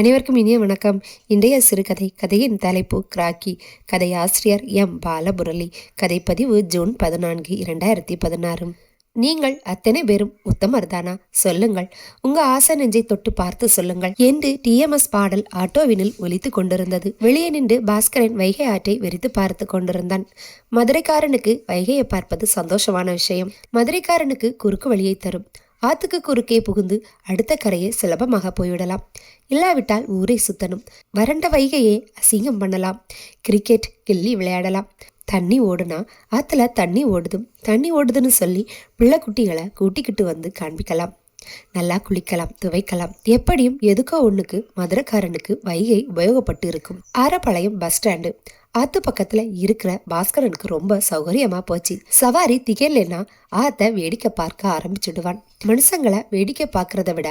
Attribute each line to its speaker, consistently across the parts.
Speaker 1: அனைவருக்கும் இனிய வணக்கம். இன்றைய சிறுகதை கதையின் தலைப்பு கிராக்கி. கதை ஆசிரியர் எம். பாலமுரளி. கதைப்பதிவு ஜூன் பதினான்கு இரண்டாயிரத்தி பதினாறு. நீங்கள் அத்தனை பேரும் உத்தமர் தானா சொல்லுங்கள். உங்க ஆசை நெஞ்சை தொட்டு பார்த்து சொல்லுங்கள். என்று டிஎம்எஸ் பாடல் ஆட்டோவினில் ஒலித்து கொண்டிருந்தது. வெளியே நின்று பாஸ்கரன் வைகை ஆற்றை வெறித்து பார்த்து கொண்டிருந்தான். மதுரைக்காரனுக்கு வைகையை பார்ப்பது சந்தோஷமான விஷயம். மதுரைக்காரனுக்கு குறுக்கு வழியை தரும். ஆத்துக்கு குறுக்கே புகுந்து அடுத்த கரையை சுலபமாக போய்விடலாம். இல்லாவிட்டால் ஊரை சுத்தணும். வறண்ட வைகையே அசிங்கம் பண்ணலாம். கிரிக்கெட் கில்லி விளையாடலாம். தண்ணி ஓடுனா ஆற்றுல தண்ணி ஓடுதும். தண்ணி ஓடுதுன்னு சொல்லி பிள்ளை குட்டிகளை கூட்டிக்கிட்டு வந்து காண்பிக்கலாம். நல்லா குளிக்கலாம் துவைக்கலாம். எப்படியும் எதுக்கோ ஒண்ணுக்கு மதுரக்காரனுக்கு வைகை உபயோகப்பட்டு இருக்கும். Arappalayam bus stand. ஆத்து பக்கத்துல இருக்கிற பாஸ்கரனுக்கு ரொம்ப சௌகரியமா போச்சு. சவாரி திகழலைன்னா ஆத்த வேடிக்கை பார்க்க ஆரம்பிச்சுடுவான். மனுஷங்களை வேடிக்கை பார்க்கறத விட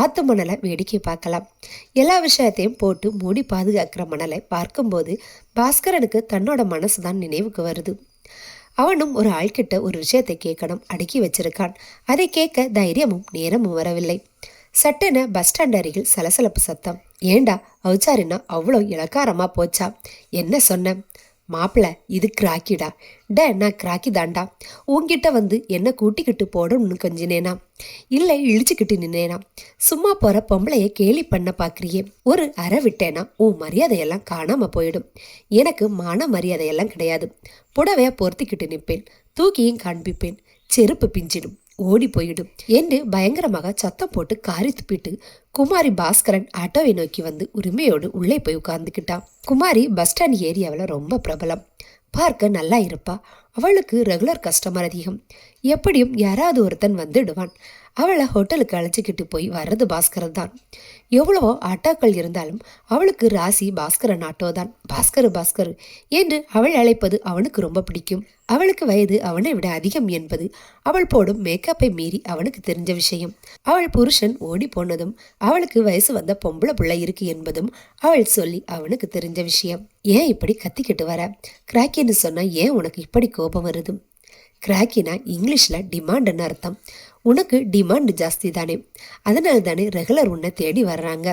Speaker 1: ஆத்து மணலை வேடிக்கை பார்க்கலாம். எல்லா விஷயத்தையும் போட்டு மூடி பாதுகாக்கிற மணலை பார்க்கும்போது பாஸ்கரனுக்கு தன்னோட மனசு தான் நினைவுக்கு வருது. அவனும் ஒரு ஆள்கிட்ட ஒரு விஷயத்தை கேட்கணும் அடுக்கி வச்சிருக்கான். அதை கேட்க தைரியமும் நேரமும் வரவில்லை. சட்டென பஸ் ஸ்டாண்ட் அருகில் சலசலப்பு சத்தம். ஏண்டா அவுச்சாருன்னா அவ்வளோ இலக்காரமாக போச்சா? என்ன சொன்னேன் மாப்பிள இது கிராக்கிடா. டே நான் கிராக்கி தாண்டா. உன்கிட்ட வந்து என்ன கூட்டிக்கிட்டு போடணும்னு கொஞ்சினேனா? இல்லை இழிச்சுக்கிட்டு நின்னேனா? சும்மா போகிற பொம்பளைய கேலி பண்ண பார்க்குறியே ஒரு அற விட்டேனா? உன் மரியாதையெல்லாம் காணாமல் போயிடும். எனக்கு மான மரியாதையெல்லாம் கிடையாது. புடவைய பொருத்திக்கிட்டு நிற்பேன். தூக்கியும் காண்பிப்பேன். செருப்பு பிஞ்சிடும். ஓடி போயிடும் என்று பயங்கரமாக சத்தம் போட்டு காரி துப்பிட்டு குமாரி பாஸ்கரன் ஆட்டோவை நோக்கி வந்து உரிமையோடு உள்ளே போய் உட்கார்ந்துக்கிட்டான். குமாரி பஸ் ஸ்டாண்ட் ஏரியாவில் ரொம்ப பிரபலம். பார்க்க நல்லா இருப்பா. அவளுக்கு ரெகுலர் கஸ்டமர் அதிகம். எப்படியும் யாராவது ஒருத்தன் வந்துடுவான். அவளை ஹோட்டலுக்கு அழைச்சிக்கிட்டு போய் வர்றது பாஸ்கரன் தான். எவ்வளவோ ஆட்டோக்கள் இருந்தாலும் அவளுக்கு ராசி பாஸ்கரன் ஆட்டோ தான். பாஸ்கர் பாஸ்கர் என்று அவள் அழைப்பது அவனுக்கு ரொம்ப பிடிக்கும். அவளுக்கு வயது அவனை விட அதிகம் என்பது அவள் போடும் மேக்கப்பை மீறி அவனுக்கு தெரிஞ்ச விஷயம். அவள் புருஷன் ஓடி போனதும் அவளுக்கு வயசு வந்த பொம்பளை பிள்ளை இருக்கு என்பதும் அவள் சொல்லி அவனுக்கு தெரிஞ்ச விஷயம். ஏன் இப்படி கத்திக்கிட்டு வர? கிராக்கின்னு சொன்னா ஏன் உனக்கு இப்படி கோபம் வருது? கிராக்கினா இங்கிலீஷில் டிமாண்டுன்னு அர்த்தம். உனக்கு டிமாண்ட் ஜாஸ்தி தானே அதனால தானே ரெகுலர் உன்னை தேடி வர்றாங்க.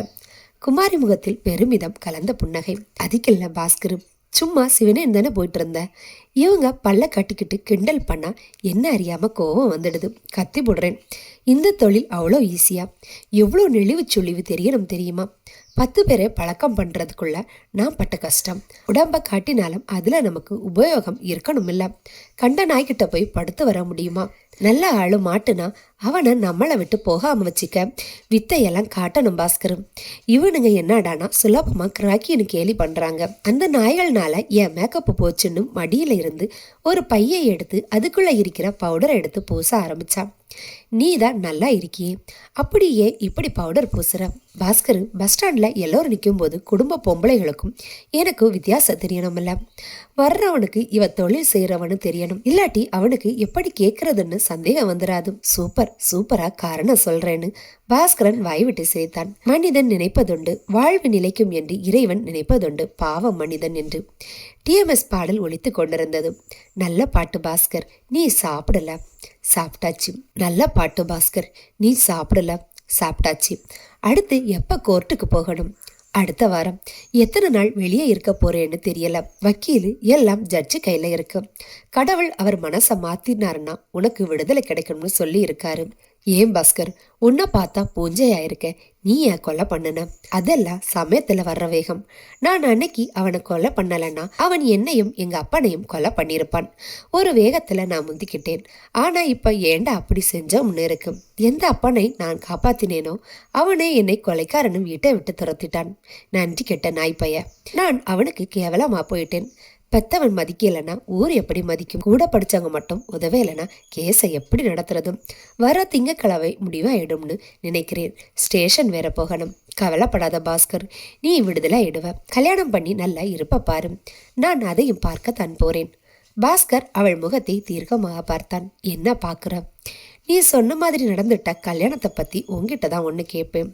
Speaker 1: குமாரி முகத்தில் பெருமிதம் கலந்த புன்னகை. அதிக்கல்ல பாஸ்கரு சும்மா சிவனேன்னு தானே போயிட்டு இருந்த இவங்க பல்ல கட்டிக்கிட்டு கிண்டல் பண்ணா என்ன அறியாமல் கோவம் வந்துடுது. கத்தி போடுறேன். இந்த தொழில் அவ்வளோ ஈஸியாக எவ்வளோ நெளிவு சுழிவு தெரியணும் தெரியுமா? பத்து பேரை பழக்கம் பண்ணுறதுக்குள்ள நான் பட்ட கஷ்டம். உடம்பை காட்டினாலும் அதில் நமக்கு உபயோகம் இருக்கணும் இல்லை கண்ட நாய்கிட்ட போய் படுத்து வர முடியுமா? நல்ல ஆளு மாட்டுனா அவனை நம்மளை விட்டு போகாமல் வச்சுக்க வித்தையெல்லாம் காட்டணும் பாஸ்கர். இவனுங்க என்னடானா சுலபமாக கிராக்கின்னு கேலி பண்ணுறாங்க அந்த நாய்கள்னால என் மேக்கப் போச்சுன்னு மடியில் இருந்து ஒரு பையை எடுத்து அதுக்குள்ளே இருக்கிற பவுடரை எடுத்து பூச ஆரம்பித்தான் நீ தான் நல்லா இருக்கியே. அப்படியே இப்படி பவுடர் பூசுற. பாஸ்கர் பஸ் ஸ்டாண்டில் எல்லோரும் நிற்கும் போது குடும்ப பொம்பளைகளுக்கும் எனக்கு வித்தியாசம் தெரியணும்ல வர்றவனுக்கு இவ தொழில் செய்கிறவனு தெரியணும். இல்லாட்டி அவனுக்கு எப்படி கேட்கறதுன்னு சந்தேகம் வந்துடாது சூப்பர் சூப்பரா காரணம் சொல்றேன்னு பாஸ்கரன் வாய்விட்டு சிரித்தான். மனிதன் நினைப்பதுண்டு வாழ்வு நிலைக்கும் என்று இறைவன் நினைப்பதுண்டு பாவம் மனிதன் என்று. டிஎம்எஸ் பாடல் ஒழித்து கொண்டிருந்தது. நல்ல பாட்டு பாஸ்கர் நீ சாப்பிடல. சாப்பிட்டாச்சு. நல்ல பாட்டு பாஸ்கர் நீ சாப்பிடல. சாப்பிட்டாச்சு. அடுத்து எப்போ கோர்ட்டுக்கு போகணும்? அடுத்த வாரம். எத்தனை நாள் வெளியே இருக்க போறேன்னு தெரியல. வக்கீல் எல்லாம் ஜட்ஜு கையில இருக்கு. கடவுள் அவர் மனசை மாத்தினாருன்னா உனக்கு விடுதலை கிடைக்கும்னு சொல்லி இருக்காரு ஏன் பாஸ்கர்? உன்னை பார்த்தா பூஞ்சையா இருக்க நீ ஏன் கொலை பண்ணுன? அதெல்லாம் சமயத்துல வர்ற வேகம். நான் அன்னைக்கு அவனை கொலை பண்ணலன்னா அவன் என்னையும் எங்க அப்பனையும் கொலை பண்ணியிருப்பான். ஒரு வேகத்துல நான் முந்திக்கிட்டேன். ஆனா இப்ப ஏண்டா அப்படி செஞ்சோம்னு இருக்கு? எந்த அப்பனை நான் காப்பாத்தினேனோ அவனே என்னை கொலைக்காரனும் வீட்டை விட்டு துரத்திட்டான். நன்றி கெட்ட நாய் நான் அவனுக்கு கேவலமா போயிட்டேன். பெத்தவன் மதிக்கலைன்னா ஊர் எப்படி மதிக்கும்? கூட படிச்சவங்க மட்டும் உதவலைன்னா கேஸை எப்படி நடத்துறதும் வர திங்கக்கிழமை முடிவாயிடும்னு நினைக்கிறேன். ஸ்டேஷன் வேற போகணும். கவலைப்படாத பாஸ்கர் நீ விடுதலை ஆயிடுவ. கல்யாணம் பண்ணி நல்லா இருப்ப பாரு. நான் அதையும் பார்க்க தான் போறேன். பாஸ்கர் அவள் முகத்தை தீர்க்கமாக பார்த்தான். என்ன பார்க்குற? நீ சொன்ன மாதிரி நடந்துட்ட கல்யாணத்தை பற்றி உங்ககிட்ட தான் ஒன்று கேட்பேன்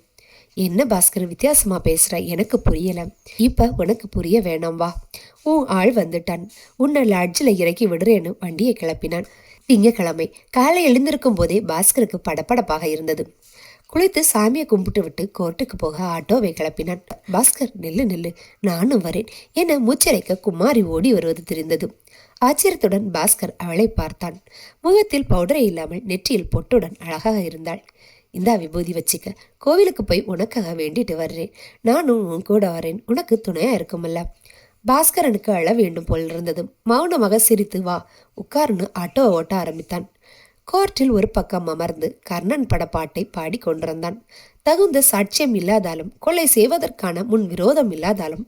Speaker 1: என்ன பாஸ்கர் வித்தியாசமா பேசுற? எனக்கு புரியலை. இப்போ உனக்கு புரிய வேணாம் வா. உன் ஆள் வந்துட்டான். உன்னை லாட்ஜில் இறக்கி விடுறேன்னு வண்டியை கிளப்பினான். திங்கக்கிழமை காலை எழுந்திருக்கும் போதே பாஸ்கருக்கு படப்படப்பாக இருந்தது. குளித்து சாமியை கும்பிட்டு விட்டு கோர்ட்டுக்கு போக ஆட்டோவை கிளப்பினான். பாஸ்கர் நில்லு நில்லு. நானும் வரேன். என மூச்சரைக்க குமாரி ஓடி வருவது தெரிந்தது. ஆச்சரியத்துடன் பாஸ்கர் அவளை பார்த்தான். முகத்தில் பவுடரை இல்லாமல் நெற்றியில் பொட்டுடன் அழகாக இருந்தாள். இந்தா விபூதி வச்சுக்க. கோவிலுக்கு போய் உனக்காக வேண்டிட்டு வர்றேன். நானும் உன் கூட வரேன். உனக்கு துணையா இருக்குமல்ல. பாஸ்கரனுக்கு அழ வேண்டும் போல் இருந்தது. மௌனமாக சிரித்து வா. உட்கார்னு ஆட்டோவை ஓட்ட ஆரம்பித்தான். கோர்ட்டில் ஒரு பக்கம் அமர்ந்து கர்ணன் பட பாட்டை பாடி கொண்டிருந்தான். தகுந்த சாட்சியம் இல்லாதாலும் கொலை செய்வதற்கான முன் விரோதம் இல்லாதாலும்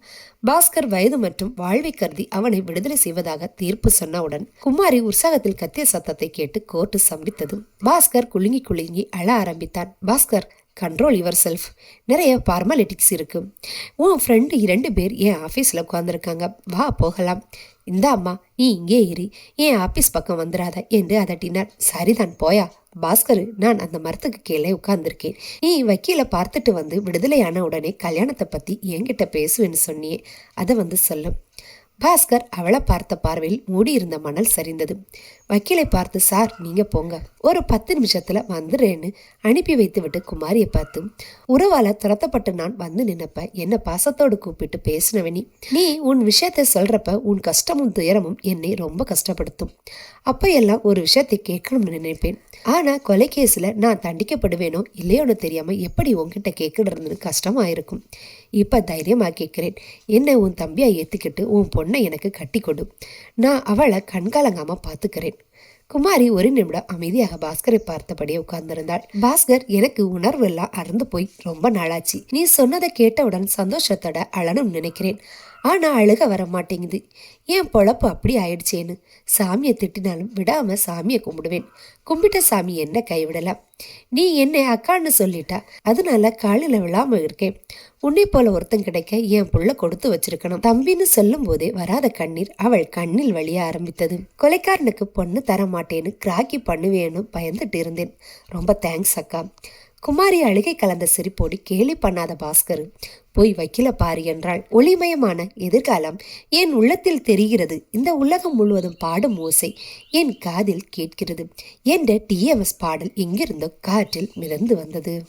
Speaker 1: பாஸ்கர் வயது மற்றும் வாழ்வை கருதி அவனை விடுதலை செய்வதாக தீர்ப்பு சொன்னவுடன் குமாரி உற்சாகத்தில் கத்திய சத்தத்தை கேட்டு கோர்ட்டு சம்பித்தது. பாஸ்கர் குலுங்கி குலுங்கி அழ ஆரம்பித்தான் பாஸ்கர் கண்ட்ரோல் யுவர் செல்ஃப் நிறைய ஃபார்மாலிட்டிக்ஸ் இருக்கு. உன் ஃப்ரெண்டு இரண்டு பேர் என் ஆஃபீஸில் உட்காந்துருக்காங்க வா போகலாம். இந்த அம்மா நீ இங்கே ஏறி என் ஆபீஸ் பக்கம் வந்துடாத என்று அதட்டினார் சரிதான் போயா. பாஸ்கர் நான் அந்த மரத்துக்கு கீழே உட்கார்ந்துருக்கேன். நீ வக்கீல பார்த்துட்டு வந்து விடுதலையான உடனே கல்யாணத்தை பத்தி என்கிட்ட பேசுவேன்னு சொன்னியே. அதை வந்து சொல்லும். பாஸ்கர் அவளை பார்த்த பார்வையில் மூடியிருந்த மணல் சரிந்தது. வக்கீலை பார்த்து சார் நீங்க போங்க. ஒரு பத்து நிமிஷத்துல வந்துடுறேன்னு அனுப்பி வைத்து விட்டு குமாரியை பார்த்து உறவால துரத்தப்பட்டு நான் வந்து நின்னப்ப என்னை பாசத்தோடு கூப்பிட்டு பேசினவனி நீ? உன் விஷயத்த சொல்றப்ப உன் கஷ்டமும் துயரமும் என்னை ரொம்ப கஷ்டப்படுத்தும். அப்போ எல்லாம் ஒரு விஷயத்தை கேட்கணும்னு நினைப்பேன். ஆனா கொலை கேஸில் நான் தண்டிக்கப்படுவேனோ இல்லையோன்னு தெரியாம எப்படி உன்கிட்ட கேட்கறதுன்னு கஷ்டமா இருக்கும்? இப்போ தைரியமாக கேட்கிறேன். என்ன உன் தம்பியை ஏற்றுக்கிட்டு உன் பொண்ணை எனக்கு கட்டி கொடு. நான் அவளை கண்காலங்காமல் பார்த்துக்கிறேன் குமாரி ஒரு நிமிடம் அமைதியாக பாஸ்கரை பார்த்தபடியே உட்கார்ந்திருந்தாள். பாஸ்கர் எனக்கு உணர்வு எல்லாம் அறந்து போய் ரொம்ப நாளாச்சு. நீ சொன்னதை கேட்டவுடன் சந்தோஷத்தோட அழனும் நினைக்கிறேன். ஆனா அழுக வர மாட்டேங்குது. என் பொழப்பு அப்படி ஆயிடுச்சேன்னு? சாமியை திட்டினாலும் விடாம சாமியை கும்பிடுவேன். கும்பிட்ட சாமி என்ன கைவிடலாம்? நீ என்னை அக்கான்னு சொல்லிட்டா அதனால காலில் விழாம இருக்கேன். உன்னை போல ஒருத்தன் கிடைக்க என் புள்ள கொடுத்து வச்சிருக்கணும். தம்பின்னு சொல்லும் போதே வராத கண்ணீர் அவள் கண்ணில் வழிய ஆரம்பித்தது. கொலைக்காரனுக்கு பொண்ணு தர மாட்டேன்னு கிராக்கி பண்ணுவேன்னு பயந்துட்டு இருந்தேன். ரொம்ப தேங்க்ஸ் அக்கா. குமாரி அழுகை கலந்த சிரிப்போடு கேலி பண்ணாத பாஸ்கர் போய் வைக்கல பாரு என்றாள். ஒளிமயமான எதிர்காலம் என் உள்ளத்தில் தெரிகிறது. இந்த உலகம் முழுவதும் பாடும் ஓசை என் காதில் கேட்கிறது. என்ற டிஎம்எஸ் பாடல் எங்கிருந்தோ காற்றில் மிதந்து வந்தது.